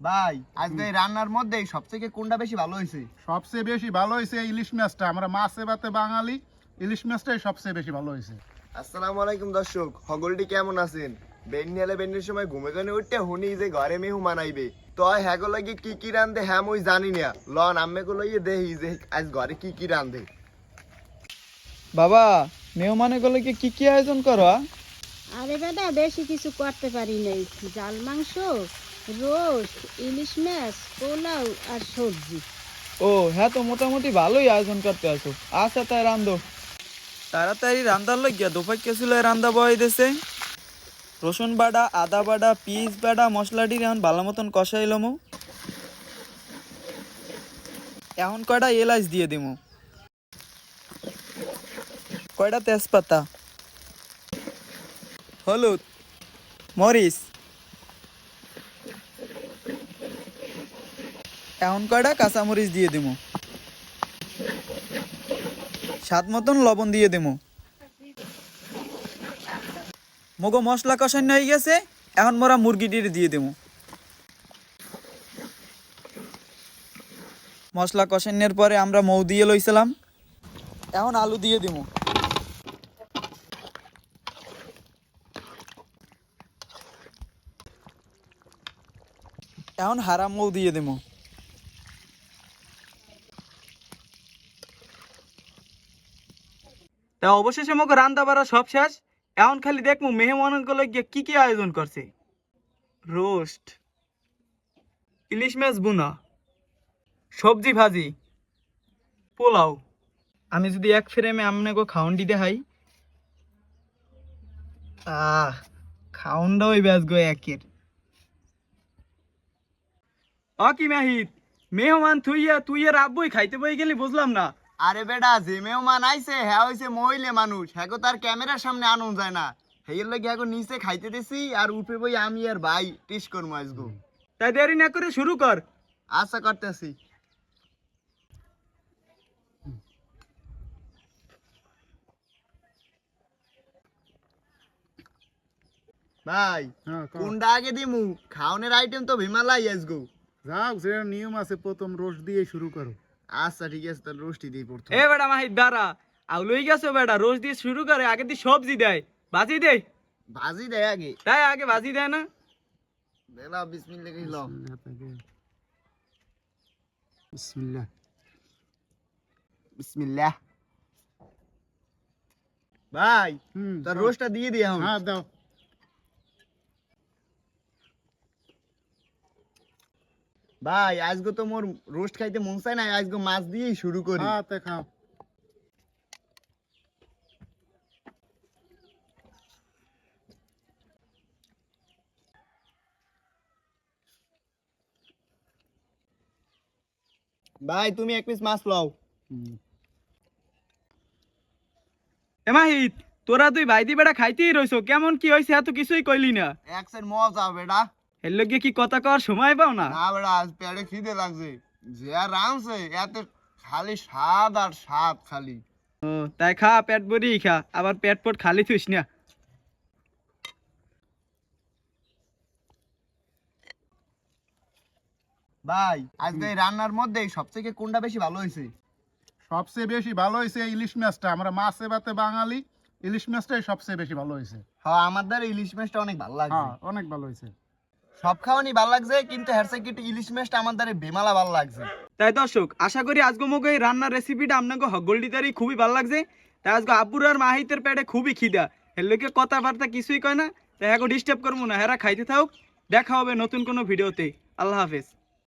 ভাই আজকে এই রান্নার মধ্যে সবথেকে কোনটা বেশি ভালো হয়েছে? সবচেয়ে বেশি ভালো হয়েছে ইলিশ মাছটা। আমরা মাছে ভাতে বাঙালি ইলিশ মাছটাই সবচেয়ে বেশি ভালো হয়েছে। আসসালামু আলাইকুম দর্শক হগলটি কেমন আছেন? সময় ঘুমে উঠতে হুনি যে ঘরে মেহু মানাইবে। তো হ্যাগো লাগি কি কি রান্ধে হ্যাঁ মুই জানি না। লন আম্মে গুলো ইয়ে দেহি যে আজ ঘরে কি কি রান্ধে বাবা মেহমানে গেলে কি কি কি আয়োজন করো আরে দাদা বেশি কিছু করতে পারি নাই। জাল মাংস রোস্ট ইলিশ মাছ আর সবজি। ও হ্যাঁ তো মোটামুটি ভালোই আয়োজন করতে আছো। আচ্ছা তাই রান্ধো। তাড়াতাড়ি রান্দার লাগিয়া দুপাই কেছিল রান্দা বয় দেশে রসুন বাটা, আদা বাটা পিস বাটা, মশলাটি এখন ভালো মতন কষাইলাম এখন কয়টা এলাচ দিয়ে দিমু? কয়টা তেজপাতা? হলুদ? মরিচ? এখন কয়টা? কাঁচামরিচ দিয়ে দিমু। স্বাদ মতন লবণ দিয়ে দিমু। মগো মশলা কষানো হয়ে গেছে, এখন মোরা মুরগিটির দিয়ে দিমু। মশলা কষানোর পরে আমরা মৌ দিয়ে লইছিলাম। এখন আলু দিয়ে দিমু। এখন হারা মৌ দিয়ে দিমু। তা অবশেষে মোক রান্না বাড়া সব শেষ। এখন খালি দেখব মেহমানগুলো গিয়ে কি কি আয়োজন করছে। রোস্ট, ইলিশ মাছ বুনা সবজি ভাজি, পোলাও। আমি যদি এক ফ্রেমে আপনাকে খাউন দিতে হাই। আহ খাউনটাও ওই ব্যাস গো একের। অ কি মাহিত, মেহমান তুইয়া তুই আর আব্বুই খাইতে বই গেলি বুঝলাম না। আরে বেটা যে মেহমান আইছে হ্যাঁ হইছে মহিলে মানুষ। হ্যাগো তার ক্যামেরার সামনে আনুন যায় না। হেয়ের লাগে হ্যাগো নিচে খাইতে দিছি আর উপরে বই আমি আর ভাই টিস করব আজগো। তাই দেরি না করে শুরু কর। আশা করতেছি। ভাই হ্যাঁ কোনটা আগে দিমু? খাওনের আইটেম তো ভিমালাই আজগো। যাও যে নিয়ম আছে প্রথম রোজ দিয়ে শুরু করো। আচ্ছা ঠিক আছে তাহলে রোস্টি দিয়ে পড়তো এ বেটা মাহিত দাঁড়া। আউ লই গেছো বেটা রোজ দিয়ে শুরু করে আগে দিয়ে সবজি দেয়। ভাজি দে ভাজি দেয় আগে। তাই আগে ভাজি দেয় না? বেলা বিসমিল্লাহ কইল বিসমিল্লাহ বিসমিল্লাহ। ভাই হুম তার দাও। রোস্টটা দিয়ে দিই এখন। হ্যাঁ দাও। ভাই আজকে তো মোর রোস্ট খাইতে মন চাই না আজকে মাছ দিয়েই শুরু করি। হ্যাঁ তে খাও। ভাই তুমি এক পিস মাছ লও। এ মাহিত তোরা তুই ভাইদি বেটা খাইতেই রইছো কেমন কি হয়েছে এত কিছুই কইলি না। এক সেট মজা বেটা এর লগে কি কথা কর সময় পাও না? না আজ পেটে খিদে লাগছে। যে আর রাঁধছে এত খালি স্বাদ আর স্বাদ খালি। ও তাই খা পেট ভরি খা। আবার পেট পট খালি থুস না। ভাই আজকে এই রান্নার মধ্যে সবথেকে কোনটা বেশি ভালো হয়েছে সবচেয়ে বেশি ভালো হয়েছে ইলিশ মাছটা। আমরা মাছে ভাতে বাঙালি ইলিশ মাছটাই সবচেয়ে বেশি ভালো হয়েছে হ্যাঁ আমার দ্বারা ইলিশ মাছটা অনেক ভালো লাগছে। হ্যাঁ অনেক ভালো হয়েছে সব খাওয়ানি ভালো লাগছে, কিন্তু সেকেন্ড ইলিশ মাছটা আমার বেমালা ভালো লাগছে। তাই দর্শক, আশা করি আজকে মোক রান্নার রেসিপিটা আপনাকে হগলডিতারই খুবই ভালো লাগছে। তাই আজকে আব্বুর আর মাহিতের পেটে খুবই খিদা। এর লোকে কথাবার্তা কিছুই কয় না, তাই এখন ডিস্টার্ব করব না, হেরা খাইতে থাক দেখা হবে নতুন কোনো ভিডিওতে। আল্লাহ হাফেজ।